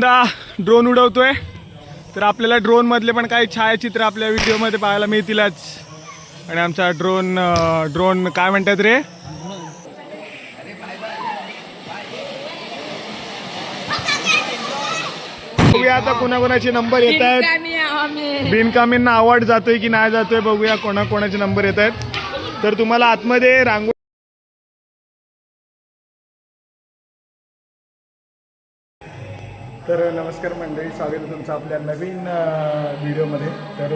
Drone उडवतोय. तर आपल्याला drone मधले पण काही छायाचित्र आपल्या व्हिडिओमध्ये पाहायला मिळतीलच. आणि आमचा ड्रोन ड्रोन काय म्हणतात रे? बघूया आता कोणाकोणाचे नंबर येत आहेत. बिनकामींना अवॉर्ड जातोय की नाही जातोय बघूया कोणा कोणाचे नंबर येत आहेत. तर तुम्हाला आतमध्ये रांगोळी तर नमस्कार मंडळी स्वागत आहे तुमचं आपल्या नवीन व्हिडिओमध्ये. तर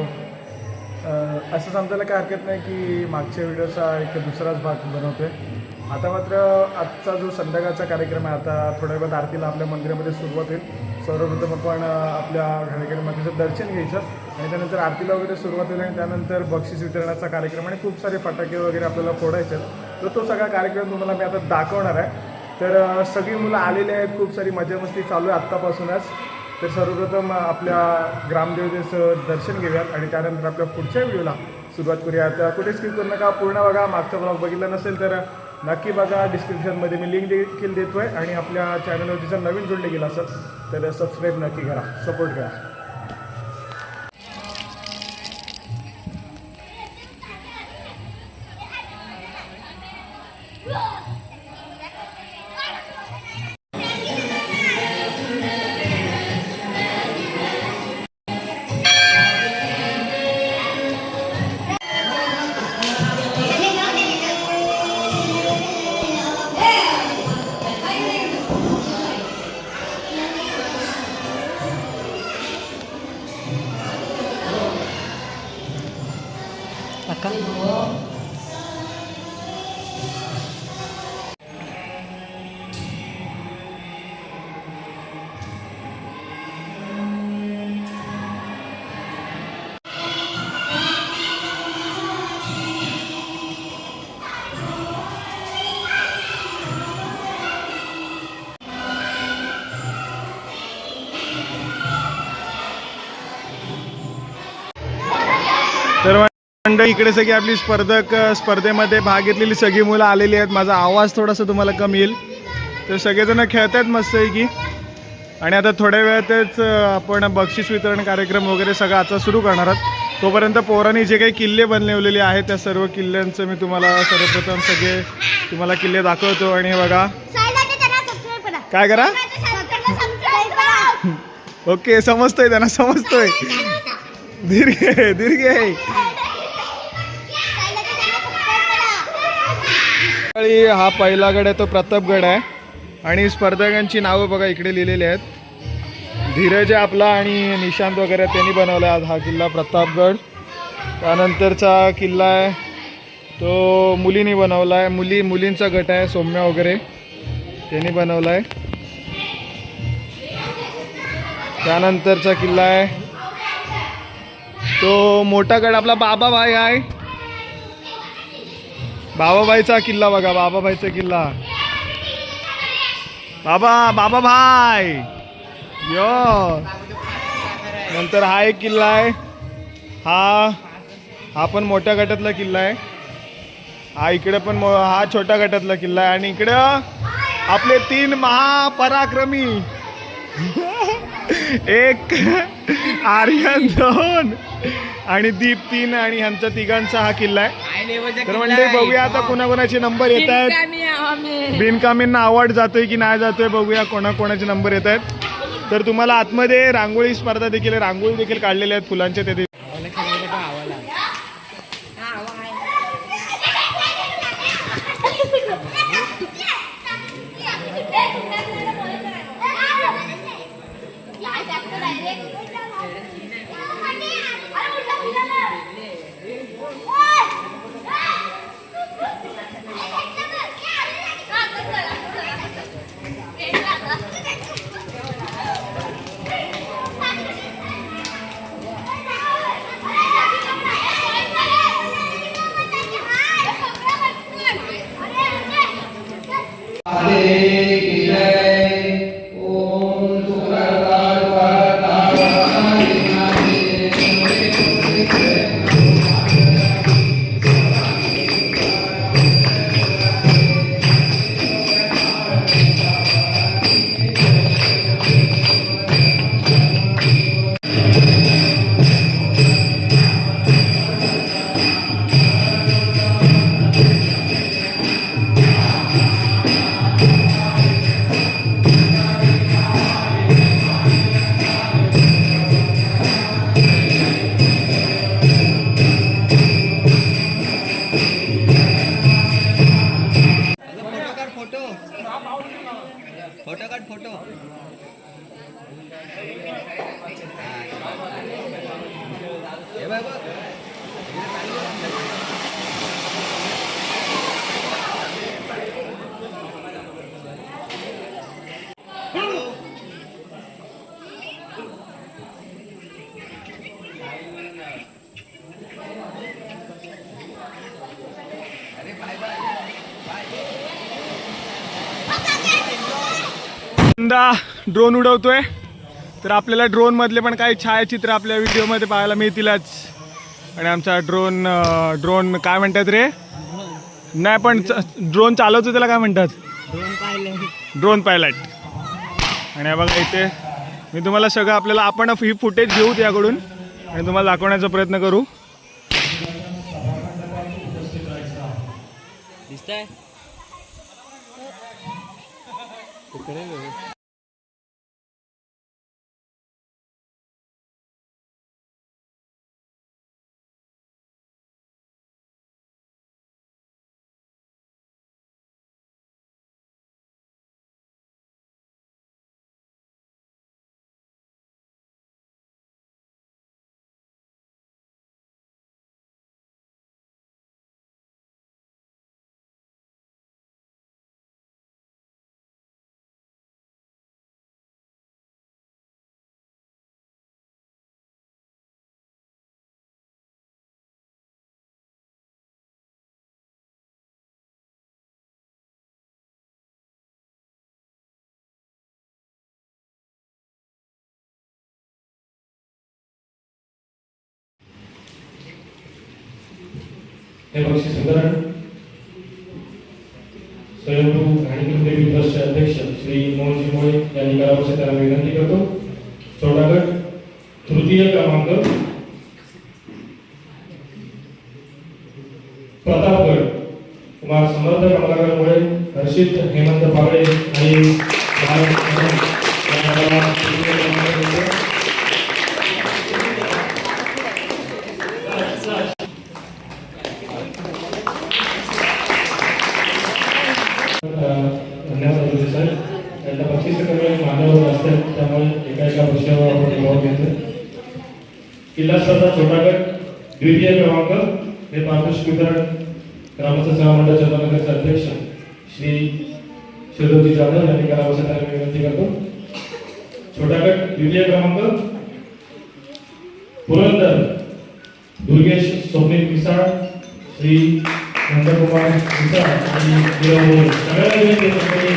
असं समजायला काय हरकत नाही की मागच्या व्हिडिओचा एक दुसराच भाग बनवतोय. आता मात्र आजचा जो संध्याकाळचा कार्यक्रम आहे आता थोड्या वेळात आरतीला आपल्या मंदिरामध्ये सुरुवात होईल. सर्वप्रथम आपण आपल्या कार्यक्रमाचं दर्शन घ्यायचं आणि त्यानंतर आरतीला वगैरे सुरुवात होईल आणि त्यानंतर बक्षीस वितरणाचा कार्यक्रम आणि खूप सारे फटाके वगैरे आपल्याला फोडायचे आहेत. तर तो सगळा कार्यक्रम तुम्हाला मी आता दाखवणार आहे. तर सगळी मुलं आलेली आहेत. खूप सारी मजा मस्ती चालू आहे आत्तापासूनच. तर सर्वप्रथम आपल्या ग्रामदेवतेचं दर्शन घेऊयात आणि त्यानंतर आपल्या पुढच्या व्हिडिओला सुरुवात करूयात. तर कुठे स्किप करू नका पूर्ण बघा. मागचा ब्लॉग बघितला नसेल तर नक्की बघा. डिस्क्रिप्शनमध्ये मी लिंक देखील देतो आहे आणि आपल्या चॅनलवरती जर नवीन जोडले गेला असेल तर सबस्क्राईब नक्की करा. सपोर्ट करा. तर मंडळी इकडे सगळी आपली स्पर्धक स्पर्धेमध्ये भाग घेतलेली सगळी मुलं आलेली आहेत. माझा आवाज थोडासा तुम्हाला कमी येईल. तर सगळेजण खेळत आहेत मस्त की आणि आता थोड्या वेळातच आपण बक्षीस वितरण कार्यक्रम वगैरे सगळं आता सुरू करणार आहोत. तोपर्यंत पोरांनी जे काही किल्ले बनवलेले आहेत त्या सर्व किल्ल्यांचं मी तुम्हाला सर्वप्रथम सगळे तुम्हाला किल्ले दाखवतो. आणि हे बघा. काय करा? ओके समजतोय त्यांना समजतोय. दीर्घ आहे, दीर्घ आहे. हा पहिला गड आहे तो प्रतापगड आहे. आणि स्पर्धकांची नावं बघा इकडे लिहिलेली आहेत. धीरज आपला आणि निशांत वगैरे त्यांनी बनवला आहे आज हा किल्ला प्रतापगड. त्यानंतरचा किल्ला आहे तो मुलींनी बनवला आहे मुली मुलींचा गट आहे सौम्या वगैरे. त्यांनी बनवला आहे त्यानंतरचा किल्ला आहे तो मोठा गड आपला बाबाभाई आहे. बाबाबाईचा किल्ला बघा बाबाभाईचा किल्ला. बाबा बाबाभाई. यो. नंतर हा एक किल्ला आहे. हा हा पण मोठ्या गटातला किल्ला आहे. हा इकडे पण हा छोट्या गटातला किल्ला आहे. आणि इकडं आपले तीन महापराक्रमी. एक आर्यन दोन आणि दीप तीन आणि ह्यांचा तिघांचा हा किल्ला आहे. तर म्हणजे बघूया आता कोणाकोणाचे नंबर येत आहेत. बिनकामींना अवॉर्ड जातोय की नाही जातोय बघूया कोणा कोणाचे नंबर येत आहेत. तर तुम्हाला आतमध्ये रांगोळी स्पर्धा देखील. रांगोळी देखील काढलेल्या आहेत फुलांच्या ते ফটো কাট ফটো এবার यंदा ड्रोन उडवतोय. तर आपल्याला ड्रोन मधले पण काही छायाचित्र आपल्या व्हिडिओमध्ये पाहायला मिळतीलच. आणि आमचा ड्रोन ड्रोन काय म्हणतात रे? नाही पण ड्रोन चालवतो त्याला काय म्हणतात? ड्रोन पायलट आणि बघा इथे मी तुम्हाला सगळं आपल्याला आपण ही फुटेज घेऊ त्याकडून आणि तुम्हाला दाखवण्याचा प्रयत्न करू. दिसतंय? हे पक्षी संघटन स्वयंभू घाणीकृत देवी ट्रस्टचे अध्यक्ष श्री मोहनजी मोळे यांनी करावं अशी त्यांना विनंती करतो. चौदा गट तृतीय क्रमांक. प्रतापगड. कुमार समर्थ कमलाकर मुळे हर्षित हेमंत पागळे आणि भारत यांना तृतीय क्रमांक मिळतो. धन्यवाद अभिजित सर त्यांना बक्षीस कमी मान्यवर असतात त्यामुळे एका एका विषयावर आपण निभाव घेतो किल्ला स्पर्धा छोटा गट द्वितीय क्रमांक हे पारितोषिक वितरण ग्रामस्थ सेवा मंडळ चंद्रनगरचे अध्यक्ष श्री शिरोजी जाधव यांनी करावं विनंती करतो. छोटा गट द्वितीय क्रमांक पुरंदर दुर्गेश स्वप्नील मिसाळ श्री नंदकुमार मिसाळ आणि नीरव सगळ्या विनंती करतो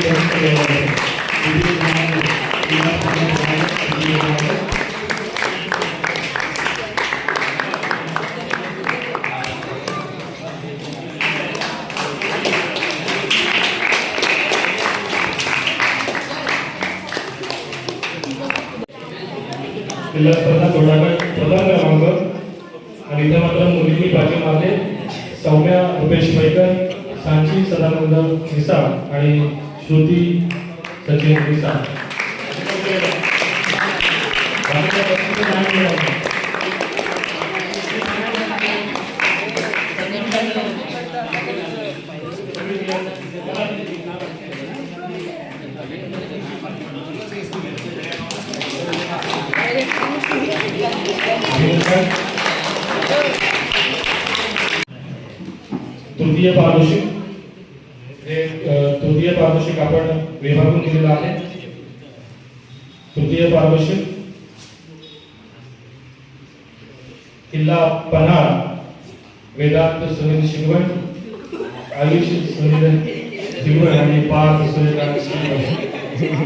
उमेश रुपेश पैकर सांची सदानंद मिसाळ आणि श्रुती सचिन मिसाळ Thank you. तृतीय पारितोषिक हे तृतीय पारितोषिक आपण विभागून केलेलं आहे. तृतीय पारितोषिक किल्ला पन्हाळ वेदांत सुनील शिंगवण आयुष सुनील शिंगवण आणि पार्थ सुनील शिंगवण.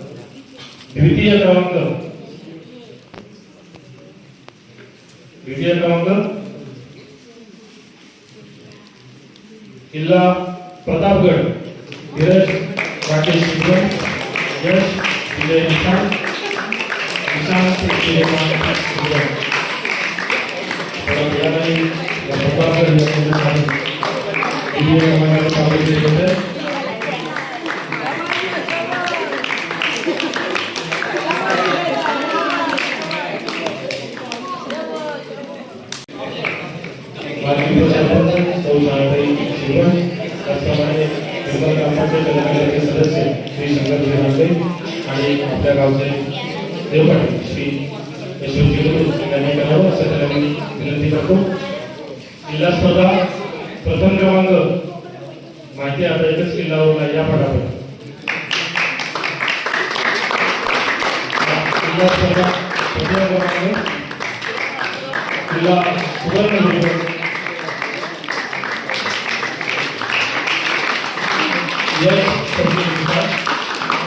द्वितीय क्रमांक. द्वितीय क्रमांक. किल्ला प्रतापगड. धीरज राकेश शिंदे. यश विजय निशाण निशाण प्रतापगड सदस्य श्री शंकर आणि आपल्या गावचे देवपाटी श्री यशवंत यांनी करावं असं त्याला मी विनंती करतो जिल्हा स्पर्धा प्रथम क्रमांक माहिती आता एकच किल्ला होता या पटावर जिल्हा स्पर्धा प्रथम क्रमांक जिल्हा सुवर्ण यश प्रतिनिधिता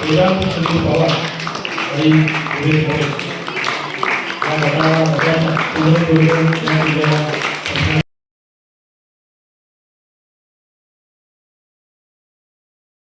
वेदांत संदीप पवार आणि विवेक मोरे या गटाला सगळ्यांना पूर्ण करून या जिल्ह्याला